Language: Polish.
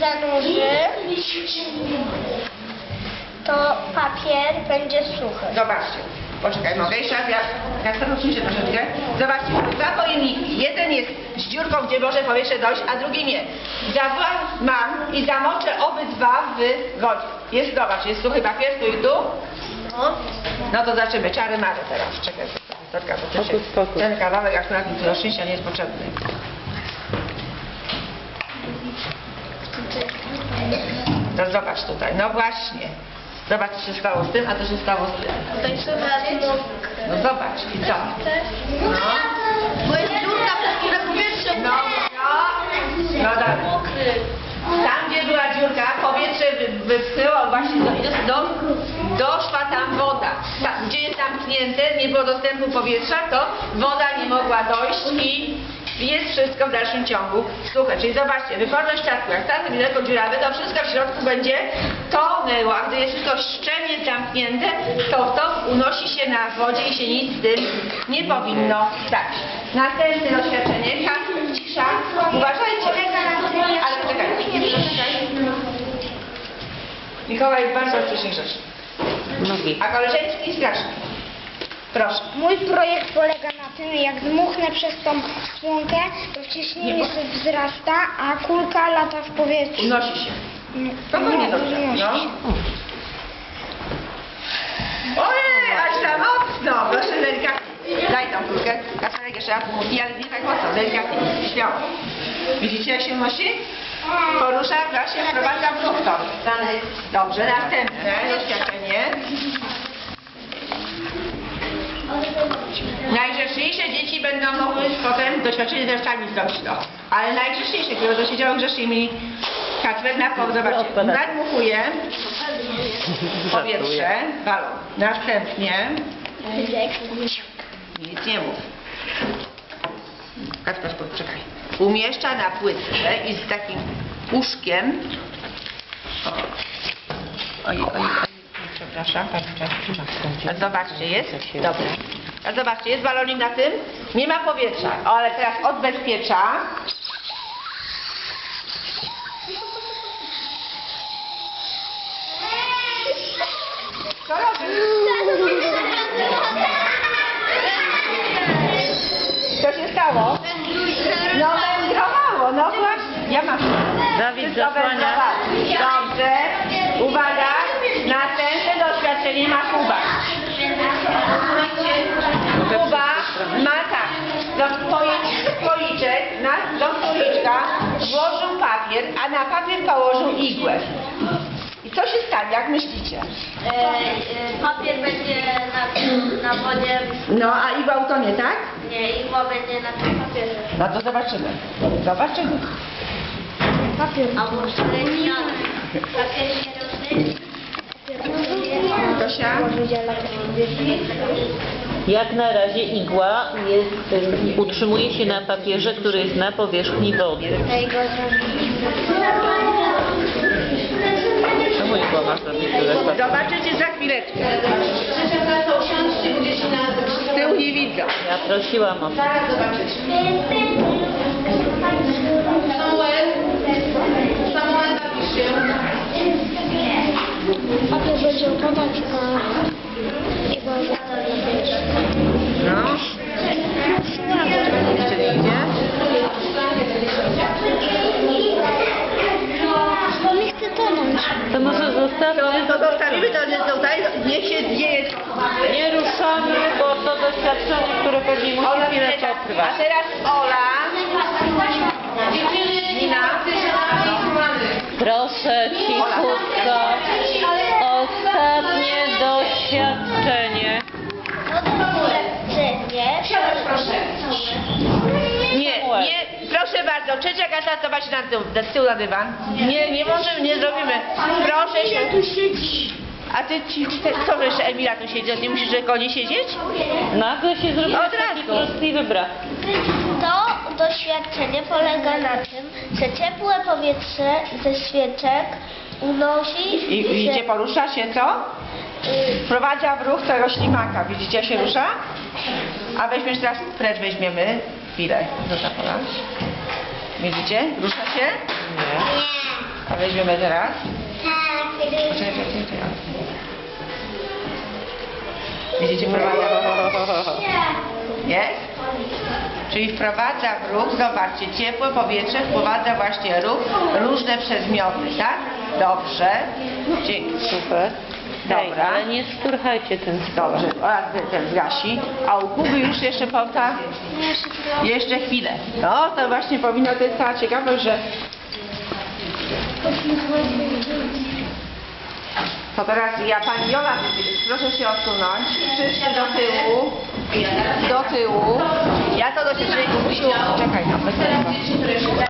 zanurzy, to papier będzie suchy. Zobaczcie. Poczekaj, mogę jeszcze raz, ja, ja chcę się troszeczkę. Zobaczcie, są dwa pojemniki. Jeden jest z dziurką, gdzie może powietrze dojść, a drugi nie. Zawołam mam i zamoczę obydwa w wodzie. Jest, zobacz, jest suchy papier, tu i tu. No. No to zaczniemy czary mary teraz. Czekaj, Torka, bo to się, ten kawałek aż na tym do szczęścia nie jest potrzebny. No zobacz tutaj, no właśnie. Zobacz co się stało z tym, a co się stało z tym. Tutaj chyba No zobacz i co? No, Bo jest dziurka, przez którą powietrze no, no, no dalej. mokry. Tam gdzie była dziurka, powietrze wy- wypchnęło właśnie do, do, doszła tam woda. Tam, gdzie jest zamknięte, nie było dostępu powietrza, to woda nie mogła dojść i jest wszystko w dalszym ciągu suche. Czyli zobaczcie, wyporność statku, jak statek jest tylko dziurawy, to wszystko w środku będzie tonęło, a gdy jest wszystko szczelnie zamknięte, to to unosi się na wodzie i się nic z tym nie powinno stać. Następne doświadczenie, Kasiu, cisza, uważajcie. Ale poczekaj, poczekaj. Mikołaj jest bardzo grzeczny, Nogi. a koleżeński straszny. Proszę. Mój projekt polega jak dmuchnę przez tą słonkę, to ciśnienie się wzrasta, a kulka lata w powietrzu. Unosi się. No, Spokojnie no, dobrze. unosi No. Ojej, aż za mocno. Proszę delikatnie. Daj tą kulkę. Kasperek jeszcze raz mówi, ale nie tak mocno, delikatnie. Śmiało. Widzicie jak się unosi? Porusza, właśnie wprowadza w ruch to. Dobrze, następne doświadczenie. Najgrzeczniejsze dzieci będą mogły potem sami zrobić to. Ale najgrzeczniejsze, które będą siedziały grzecznie i mieli Kacper na powodu, zobaczcie, nadmuchuje powietrze, balon. Następnie, nic nie mów. Kacper, poczekaj. Umieszcza na płytce i z takim uszkiem. O. Oj, oj, oj. Przepraszam. A zobaczcie, jest? Dobrze. A zobaczcie, jest balonik na tym? Nie ma powietrza. O, ale teraz odbezpiecza. Co robisz? Co się stało? No wędrowało, no właśnie. Ja mam. Dawid Wszystko zasłania. wędrowało. Dobrze. Uwaga. Następne doświadczenie ma Kuba. Kuba ma tak. Do stoi- policzek, na, do stoliczka włożył papier, a na papier położył igłę. I co się stanie, jak myślicie? E, e, papier będzie na, na wodzie, No, a igła utonie, tak? nie, igła będzie na tym papierze. No to zobaczymy. Zobaczymy. Papier. Albo średniany. Papier średni. Tosia? Jak na razie igła jest, utrzymuje się na papierze, który jest na powierzchni wody. Czemu igła ma zrobić? Zobaczycie za chwileczkę. Z tyłu nie widzą. Ja prosiłam o to. Zaraz zobaczycie. Zostawmy, To zostawimy to tutaj, niech się dzieje. nie ruszamy, bo to doświadczenie, które pewnie musi Ola, chwilę A teraz Ola. Nina. Proszę cichutko. Ostatnie doświadczenie. Nie. Siadać proszę. Nie, nie, proszę bardzo, trzecia to właśnie na tył, na tył na dywan. Nie, nie możemy, nie zrobimy. Proszę się. tu siedzi. A ty, ci, co jeszcze Emila tu siedzi? A ty musisz że konie siedzieć? Nagle się zrobił Od taki razu. brak. To doświadczenie polega na tym, że ciepłe powietrze ze świeczek unosi I widzicie, porusza się co? y, Wprowadza w ruch tego ślimaka. Widzicie, się rusza? A weźmiesz teraz, precz weźmiemy. Chwilę, do zapola. Widzicie? Rusza się? Nie. Nie. A weźmiemy teraz. Tak. Widzicie, wprowadza... Jest? Czyli wprowadza w ruch, zobaczcie, ciepłe powietrze wprowadza właśnie ruch, różne przedmioty, tak? Dobrze. Dzięki. Super. Hej, Dobra. ale nie szturchajcie ten Dobrze, oraz ten zgasi. A u Kuby już jeszcze powta... Jeszcze chwilę. No, to właśnie powinno, to jest cała ciekawość, że To teraz ja pani Jola, proszę się odsunąć. Wszyscy do tyłu. Do tyłu. Ja to do ciebie Kubusiu. Czekaj, no, bez tego.